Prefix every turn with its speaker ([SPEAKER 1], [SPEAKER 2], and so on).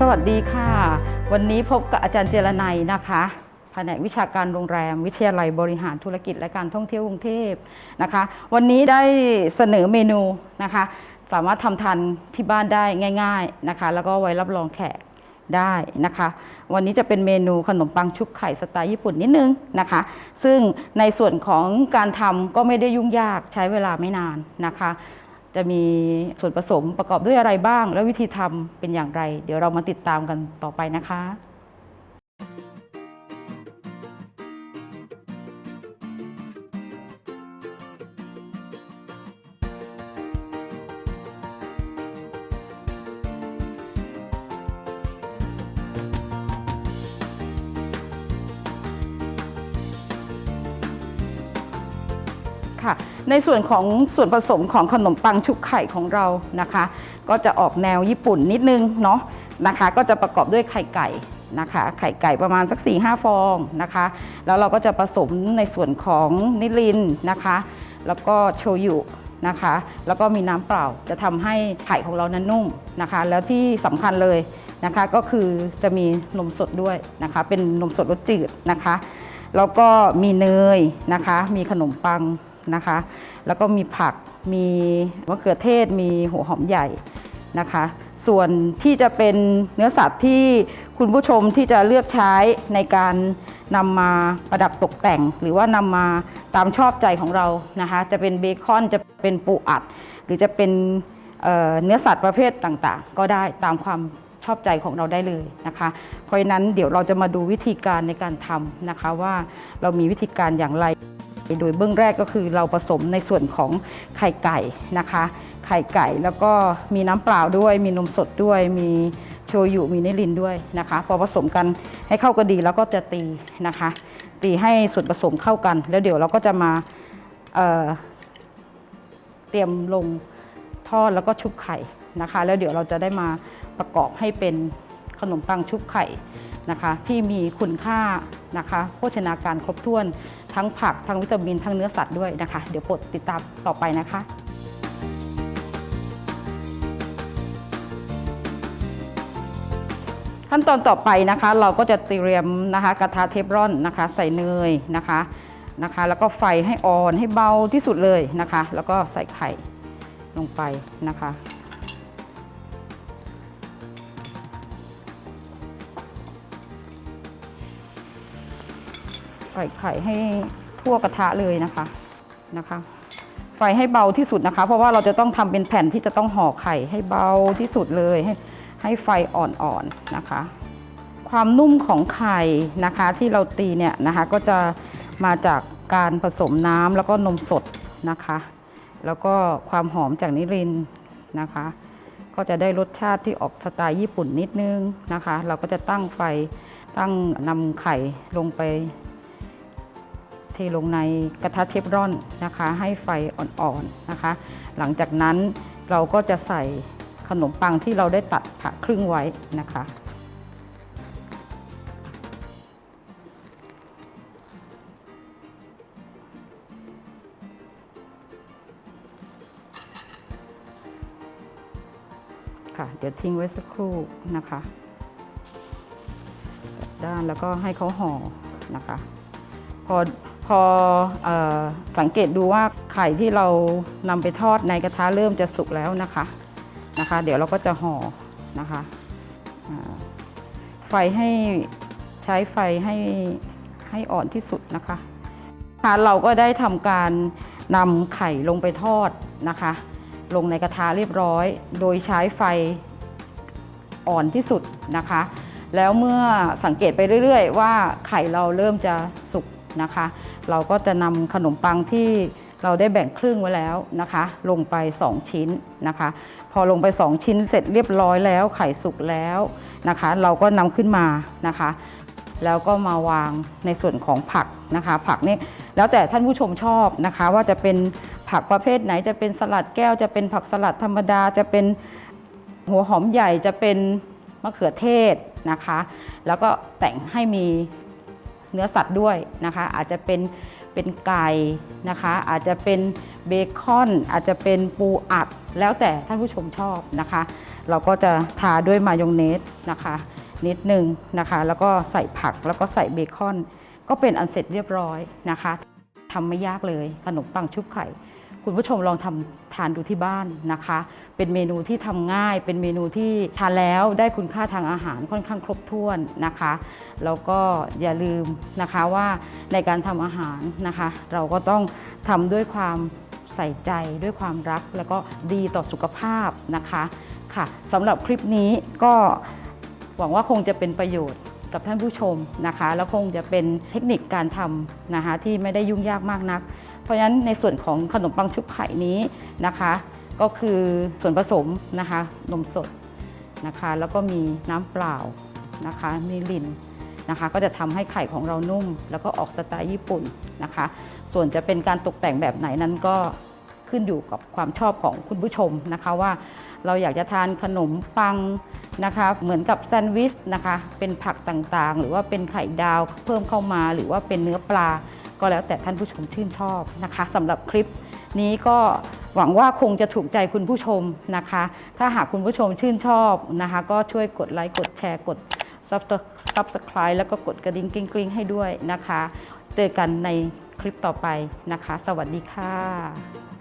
[SPEAKER 1] สวัสดีค่ะ วันนี้พบกับอาจารย์เจรนัยนะคะแผนกวิชาการโรงแรม วิทยาลัยบริหารธุรกิจและการท่องเที่ยวกรุงเทพนะคะ วันนี้ได้เสนอเมนูนะคะ สามารถทำทานที่บ้านได้ง่าย ๆนะคะ แล้วก็ไว้รับรองแขกได้นะคะ วันนี้จะเป็นเมนูขนมปังชุบไข่สไตล์ญี่ปุ่นนิดนึงนะคะ ซึ่งในส่วนของการทำก็ไม่ได้ยุ่งยากใช้เวลาไม่นานนะคะ จะมีส่วนผสมประกอบด้วยอะไรบ้าง และวิธีทำเป็นอย่างไร เดี๋ยวเรามาติดตามกันต่อไปนะคะ ค่ะ ในส่วนของส่วนผสมของขนมปังชุบไข่ของเรานะคะ ก็จะออกแนวญี่ปุ่นนิดนึงเนาะนะคะ ก็จะประกอบด้วยไข่ไก่นะคะ ไข่ไก่ประมาณสัก4ีหฟองนะคะ แล้วเราก็จะผสมในส่วนของนิลินนะคะ แล้วก็โชยุนะคะ แล้วก็มีน้ำเปล่าจะทำให้ไข่ของเรานั้นนุ่มนะคะ แล้วที่สำคัญเลยนะคะก็คือจะมีนมสดด้วยนะคะ เป็นนมสดรสจืดนะคะ แล้วก็มีเนยนะคะ มีขนมปัง นะคะ แล้วก็มีผักมีมะเขือเทศมีหัวหอมใหญ่นะคะ ส่วนที่จะเป็นเนื้อสัตว์ที่คุณผู้ชมที่จะเลือกใช้ในการนำมาประดับตกแต่ง หรือว่านำมาตามชอบใจของเรานะคะ จะเป็นเบคอนจะเป็นปูอัด หรือจะเป็นเเนื้อสัตว์ประเภทต่างๆ ก็ได้ตามความชอบใจของเราได้เลยนะคะ เพราะฉะนั้นเดี๋ยวเราจะมาดูวิธีการในการทำนะคะว่าเรามีวิธีการอย่างไร โดยเบื้องแรกก็คือเราผสมในส่วนของไข่ไก่นะคะ ไข่ไก่แล้วก็มีน้ำเปล่าด้วย มีนมสดด้วย มีโชยุ มีนิลินด้วยนะคะ พอผสมกันให้เข้ากันดีแล้วก็จะตีนะคะ ตีให้ส่วนผสมเข้ากัน แล้วเดี๋ยวเราก็จะมาเเตรียมลงทอดแล้วก็ชุบไข่นะคะ แล้วเดี๋ยวเราจะได้มาประกอบให้เป็นขนมปังชุบไข่นะคะ ที่มีคุณค่านะคะ โภชนาการครบถ้วน ทั้งผัก ทั้งวิตามิน ทั้งเนื้อสัตว์ด้วยนะคะ เดี๋ยวโปรดติดตามต่อไปนะคะขั้นตอนต่อไปนะคะเราก็จะเตรียมนะคะกระทะเทฟรอนนะคะ ใส่เนยนะคะนะคะ แล้วก็ไฟให้อ่อนให้เบาที่สุดเลยนะคะ แล้วก็ใส่ไข่ลงไปนะคะ ใส่ไข่ให้ทั่วกระทะเลยนะคะนะคะ ไฟให้เบาที่สุดนะคะ เพราะว่าเราจะต้องทำเป็นแผ่นที่จะต้องห่อไข่ให้เบาที่สุดเลยให้ให้ไฟอ่อนๆนะคะ ความนุ่มของไข่นะคะที่เราตีเนี่ยนะคะก็จะมาจากการผสมน้ำแล้วก็นมสดนะคะ แล้วก็ความหอมจากนิรินนะคะ ก็จะได้รสชาติที่ออกสไตล์ญี่ปุ่นนิดนึงนะคะ เราก็จะตั้งไฟตั้งนำไข่ลงไป เทลงในกระทะเทฟรอนนะคะ ให้ไฟอ่อนๆนะคะ หลังจากนั้นเราก็จะใส่ขนมปังที่เราได้ตัดผ่าครึ่งไว้นะคะ ค่ะ เดี๋ยวทิ้งไว้สักครู่นะคะด้านแล้วก็ให้เขาห่อนะคะ พอ พออสังเกตดูว่าไข่ที่เรานำไปทอดในกระทะเริ่มจะสุกแล้วนะคะนะคะ เดี๋ยวเราก็จะห่อนะคะไฟให้ใช้ไฟให้ให้อ่อนที่สุดนะคะค่ะเราก็ได้ทำการนำไข่ลงไปทอดนะคะ ลงในกระทะเรียบร้อย โดยใช้ไฟอ่อนที่สุดนะคะ แล้วเมื่อสังเกตไปเรื่อย ๆ ว่าไข่เราเริ่มจะสุกนะคะ เราก็จะนำขนมปังที่เราได้แบ่งครึ่งไว้แล้วนะคะ ลงไป 2 ชิ้นนะคะ พอลงไป 2 ชิ้นเสร็จเรียบร้อยแล้วไข่สุกแล้วนะคะ เราก็นำขึ้นมานะคะ แล้วก็มาวางในส่วนของผักนะคะ ผักนี่แล้วแต่ท่านผู้ชมชอบนะคะ ว่าจะเป็นผักประเภทไหนจะเป็นสลัดแก้วจะเป็นผักสลัดธรรมดาจะเป็นหัวหอมใหญ่จะเป็นมะเขือเทศนะคะ แล้วก็แต่งให้มี เนื้อสัตว์ด้วยนะคะ อาจจะเป็นเป็นไก่นะคะ อาจจะเป็นเบคอน อาจจะเป็นปูอัด แล้วแต่ท่านผู้ชมชอบนะคะ เราก็จะทาด้วยมายองเนสนะคะนิดนึงนะคะ แล้วก็ใส่ผักแล้วก็ใส่เบคอน ก็เป็นอันเสร็จเรียบร้อยนะคะทำไม่ยากเลยขนมปังชุบไข่ คุณผู้ชมลองทำทานดูที่บ้านนะคะ เป็นเมนูที่ทำง่าย เป็นเมนูที่ทานแล้วได้คุณค่าทางอาหารค่อนข้างครบถ้วนนะคะ แล้วก็อย่าลืมนะคะว่าในการทำอาหารนะคะ เราก็ต้องทำด้วยความใส่ใจด้วยความรักแล้วก็ดีต่อสุขภาพนะคะค่ะสำหรับคลิปนี้ก็หวังว่าคงจะเป็นประโยชน์กับท่านผู้ชมนะคะ แล้วคงจะเป็นเทคนิคการทำนะคะที่ไม่ได้ยุ่งยากมากนัก เพราะฉะนั้นในส่วนของขนมปังชุบไข่นี้นะคะ ก็คือส่วนผสมนะคะนมสดนะคะ แล้วก็มีน้ำเปล่านะคะมีลินนะคะ ก็จะทำให้ไข่ของเรานุ่ม แล้วก็ออกสไตล์ญี่ปุ่นนะคะ ส่วนจะเป็นการตกแต่งแบบไหนนั้นก็ขึ้นอยู่กับความชอบของคุณผู้ชมนะคะว่าเราอยากจะทานขนมปังนะคะเหมือนกับแซนด์วิชนะคะ เป็นผักต่างๆ หรือว่าเป็นไข่ดาวเพิ่มเข้ามาหรือว่าเป็นเนื้อปลา ก็แล้วแต่ท่านผู้ชมชื่นชอบนะคะสำหรับคลิปนี้ก็หวังว่าคงจะถูกใจคุณผู้ชมนะคะ ถ้าหากคุณผู้ชมชื่นชอบนะคะ ก็ช่วยกดไลค์กดแชร์กด Subscribe แล้วก็กดกระดิ่งกริ๊งๆให้ด้วยนะคะ เจอกันในคลิปต่อไปนะคะ สวัสดีค่ะ